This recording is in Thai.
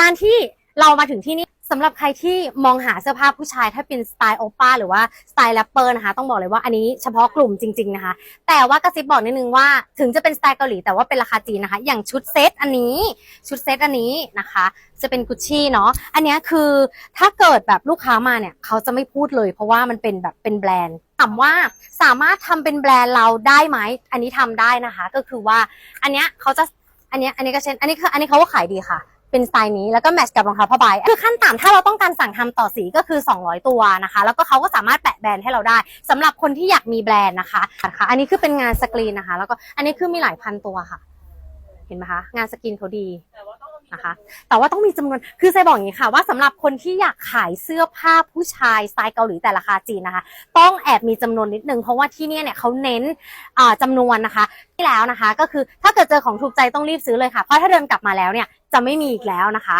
การที่เรามาถึงที่นี่สำหรับใครที่มองหาเสื้อผ้าผู้ชายถ้าเป็นสไตล์โอป้าหรือว่าสไตล์แรปเปอร์นะคะ ต้องบอกเลยว่าอันนี้เฉพาะกลุ่มจริง ๆนะคะ แต่ว่ากระซิบบอกนิดนึงว่าถึงจะเป็นสไตล์เกาหลีแต่ว่าเป็นราคาจีนนะคะ อย่างชุดเซตอันนี้ชุดเซตอันนี้นะคะ จะเป็นกุชชี่เนาะอันนี้คือถ้าเกิดแบบลูกค้ามาเนี่ยเขาจะไม่พูดเลย เพราะว่ามันเป็นแบบเป็นแบรนด์ถามว่าสามารถทำเป็นแบรนด์เราได้ไหมอันนี้ทำได้นะคะ ก็คือว่าอันเนี้ยเขาจะอันเนี้ยอันนี้ก็เช่นอันนี้คืออันนี้เขาก็ขายดีค่ะ เป็นสไตล์นี้แล้วก็แมทช์กับรองเท้าผ้าใบคือขั้นต่ำถ้าเราต้องการสั่งทำต่อสีก็คือ 200 ตัวนะคะ แล้วก็เขาก็สามารถแปะแบรนด์ให้เราได้สำหรับคนที่อยากมีแบรนด์นะคะค่ะ อันนี้คือเป็นงานสกรีนนะคะ แล้วก็อันนี้คือมีหลายพันตัวค่ะ เห็นไหมคะ งานสกรีนเขาดี นะคะ แต่ว่าต้องมีจำนวนคือไซบอกอย่างนี้ค่ะ ว่าสำหรับคนที่อยากขายเสื้อผ้าผู้ชายสไตล์เกาหลีแต่ราคาจีนนะคะ ต้องแอบมีจำนวนนิดนึงเพราะว่าที่นี่เนี่ยเขาเน้นจำจำนวนนะคะที่แล้วนะคะ ก็คือถ้าเกิดเจอของถูกใจต้องรีบซื้อเลยค่ะเพราะถ้าเดินกลับมาแล้วเนี่ยจะไม่มีอีกแล้วนะคะ